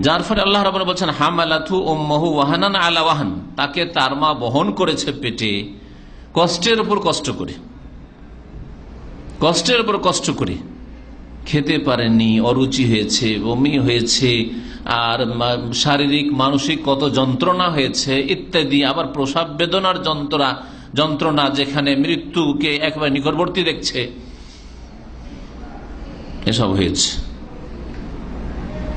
যার ফলে আল্লাহ রাবুল বলছেন হামালাথু ও মহু ওয়াহানান আলা ওয়াহান। তাকে তার মা বহন করেছে পেটে। কষ্টের উপর কষ্ট করে। কষ্টের উপর কষ্ট করে। খেতে পারেনি, অরুচি হয়েছে, বমি হয়েছে, আর শারীরিক, মানসিক কত যন্ত্রণা হয়েছে, ইত্যাদি। আবার প্রসাব বেদনার যন্ত্রণা যন্ত্রণা যেখানে মৃত্যুকে একবার নিকটবর্তী দেখছে, এসব হয়েছে।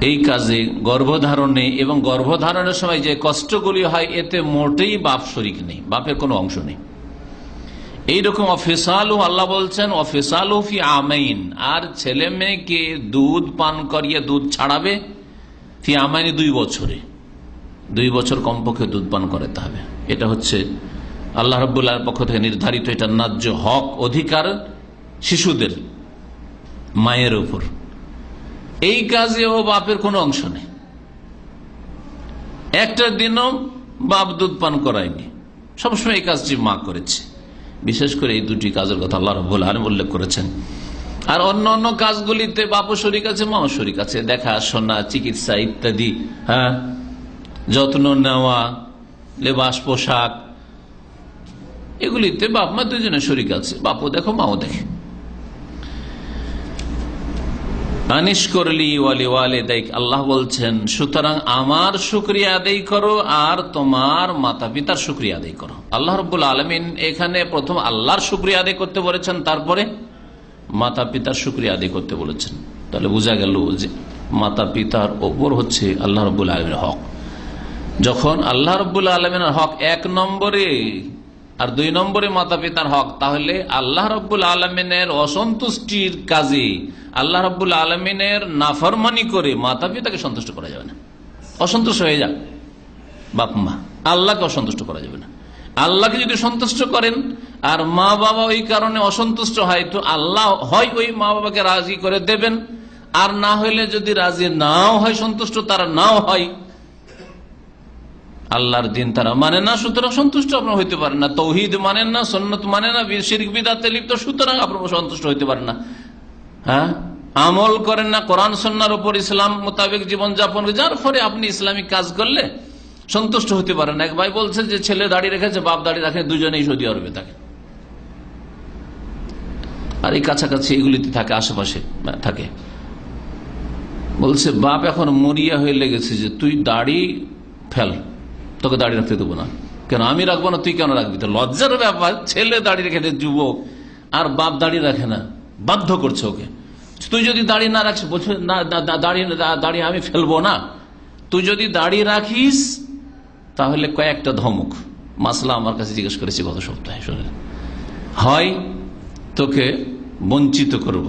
এই কাজে গর্ভধারণে এবং গর্ভধারণের সময় যে কষ্টগুলি হয়, এতে মোটেই বাপ শরিক নেই, বাপের কোনো অংশ নেই। এইরকম অফিসালু আল্লাহ বলছেন, অফিসালু ফি আমাইন, আর ছেলে মেয়েকে দুধ পান করিয়ে দুধ ছাড়াবে ফি আমাইনি দুই বছরে। দুই বছর কমপক্ষে দুধ পান করাতে হবে। এটা হচ্ছে আল্লাহ রব্বুল্লাহর পক্ষ থেকে নির্ধারিত, এটা ন্যায্য হক অধিকার শিশুদের, মায়ের উপর। এই কাজেও বাপের কোনো অংশ নেই। একটা দিনও বাপ দুধ পান করায়নি। সবসময় এই কাজটি মা করেছে। বিশেষ করে এই দুটি কাজের কথা আল্লাহ রব্বুল আলম উল্লেখ করেছেন। আর অন্য অন্য কাজগুলিতে বাপও শরিক আছে, মাও শরিক আছে। দেখা, শোনা, চিকিৎসা ইত্যাদি হ্যাঁ? যত্ন নেওয়া, লেবাস, পোশাক, এগুলিতে বাপ মা দুজনে শরিক আছে। বাপও দেখো, মাও দেখে। আনিস করলি ওয়ালি ওয়ালে দেখ আল্লাহ বলছেন, সুতরাং আমার শুক্রিয়া আদায় করো আর তোমার মাতা পিতার শুক্রিয়া আদায় করো। আল্লাহ রব্বুল আলমিন এখানে প্রথম আল্লাহর শুক্রিয়া আদায় করতে বলেছেন, তারপরে মাতা পিতার শুক্রিয়া আদায় করতে বলেছেন। তাহলে বোঝা গেল যে মাতা পিতার ওপর হচ্ছে আল্লাহ রব্বুল আলমের হক। যখন আল্লাহ রব্বুল আলমিনের হক এক নম্বরে আর দুই নম্বরে মাতা পিতার হক, তাহলে আল্লাহ রব্বুল আলমিনের অসন্তুষ্টির কাজে আল্লাহ রব্বুল আলমিনের নাফরমানি করে মাতা পিতাকে সন্তুষ্ট করা যাবে না। অসন্তুষ্ট হয়ে যাক। বাপ মা, আল্লাহকে অসন্তুষ্ট করা যাবে না। আল্লাহকে যদি সন্তুষ্ট করেন, আর মা বাবা ওই কারণে অসন্তুষ্ট হয়, তো আল্লাহ হয় ওই মা বাবাকে রাজি করে দেবেন। আর না হইলে যদি রাজি নাও হয়, সন্তুষ্ট তারা নাও হয় আল্লাহর দিন তারা মানে না, সুতরাং সন্তুষ্ট আপনার হইতে পারেন না। তৌহিদ মানেন না সন্ন্যত মানে না শিরিক, বিদাতে লিপ্ত, সুতরাং আপনার সন্তুষ্ট হইতে পারেন না। হ্যাঁ? আমল করেন না, কোরআন সন্ন্যার উপর ইসলাম মোতাবেক জীবন যাপন যার ফলে আপনি ইসলামিক কাজ করলে সন্তুষ্ট হতে পারেন এক ভাই বলছে যে, ছেলে দাড়ি রেখেছে, বাপ দাড়ি রাখে, দুজনেই সৌদি আরবে থাকে। আর এই কাছাকাছি এগুলিতে থাকে, আশেপাশে থাকে। বলছে, বাপ এখন মরিয়া হয়ে লেগেছে যে, তুই দাড়ি ফেল। তোকে দাড়ি রাখতে দেবো না। কেন? আমি রাখব না, তুই কেন রাখবি? তো লজ্জার ব্যাপার, ছেলে দাড়ি রেখে যুবক। আর বাপ দাড়ি রাখে না, বাধ্য করছে ওকে। তুই যদি দাড়ি না রাখিস বলছে, না দাড়ি দাড়ি আমি ফেলব না। তুই যদি দাড়ি রাখিস, তাহলে কয়েকটা ধমক। মাসলা আমার কাছে জিজ্ঞেস করেছি গত সপ্তাহে, শুনে। হয়, তোকে বঞ্চিত করব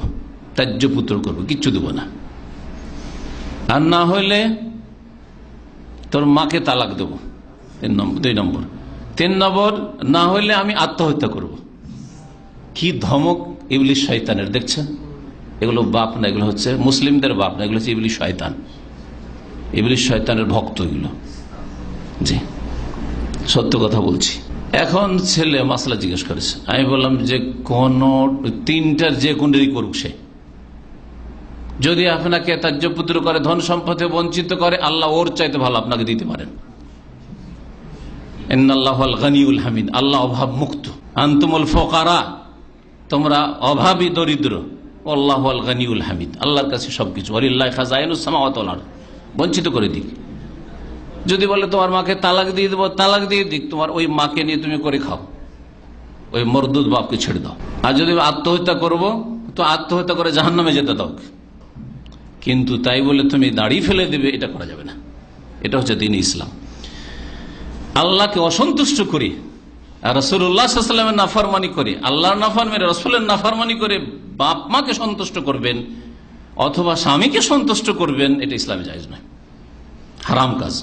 ত্যায্য পুত্র করব, কিচ্ছু দেবো না। আর না হইলে তোর মাকে তালাক দেবো। তিন নম্বর, দুই নম্বর। তিন নম্বর, না হইলে আমি আত্মহত্যা করব। কি ধমক ইবলিশ শয়তানের, দেখছেন? এগুলো বাপ না, এগুলো হচ্ছে মুসলিমদের বাপ না, এগুলো হচ্ছে ইবলিশ শয়তান। ইবলিশ শয়তানের ভক্ত এগুলো। জি। সত্য কথা বলছি। এখন ছেলে মাসলা জিজ্ঞেস করেছে। আমি বললাম যে কোন তিনটার যে কোনটারই করুক সে। যদি আপনাকে তাজ্যপুত্র করে ধন সম্পদে বঞ্চিত করে, আল্লাহ ওর চাইতে ভালো আপনাকে দিতে পারেন। গানিউল হামিদ, আল্লাহ অভাব মুক্ত আন্তমুল ফোকারা, তোমরা অভাবী দরিদ্র। আল্লাহ আল গানিউল হামিদ, আল্লাহর কাছে সবকিছু। অলিল্লাহ খাজাইনুসামাওয়াতলার বঞ্চিত করে দিক। যদি বলে তোমার মাকে তালাক দিয়ে দেবো, তালাক দিয়ে দিক, তোমার ওই মাকে নিয়ে তুমি করে খাও। ওই মরদুদ বাপকে ছেড়ে দাও। আর যদি আত্মহত্যা করব, তো আত্মহত্যা করে জাহান্নামে যেতে দাও। কিন্তু তাই বলে তুমি দাড়ি ফেলে দেবে, এটা করা যাবে না। এটা হচ্ছে দিন ইসলাম। আল্লাহকে অসন্তুষ্ট করি। আর রসুল্লাহামের নাফারমানি করে। আল্লাহর নাফারমানি, রসুলের নাফারমানি করে বাপ মাকে সন্তুষ্ট করবেন অথবা স্বামীকে সন্তুষ্ট করবেন, এটা ইসলামে জায়জ নয়। হারাম কাজ।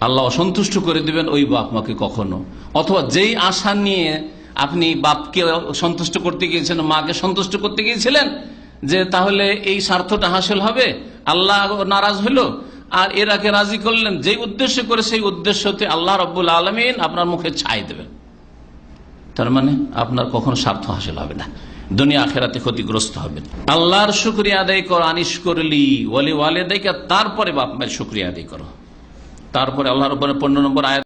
আল্লাহ অসন্তুষ্ট করে দিবেন ওই বাপ মাকে কখনো। অথবা যেই আশা নিয়ে আপনি বাপকে সন্তুষ্ট করতে গিয়েছেন, মাকে সন্তুষ্ট করতে গিয়েছিলেন, যে তাহলে এই স্বার্থটা হাসিল হবে, আল্লাহ নারাজ হইল আর এরাকে রাজি করলেন যে উদ্দেশ্য করে সেই উদ্দেশ্যতে আল্লাহ রব্বুল আলমিন আপনার মুখে ছাই দেবেন। তার মানে আপনার কখনো স্বার্থ হাসিল হবে না, দুনিয়া আখেরাতে ক্ষতিগ্রস্ত হবে আল্লাহর শুক্রিয়া আদায় করো, আনিস করলি, ওয়ালি ওয়ালে দেখে তারপরে বাপ শুক্রিয়া আদায় করো। তারপরে আল্লাহর পনেরো নম্বর আয়াত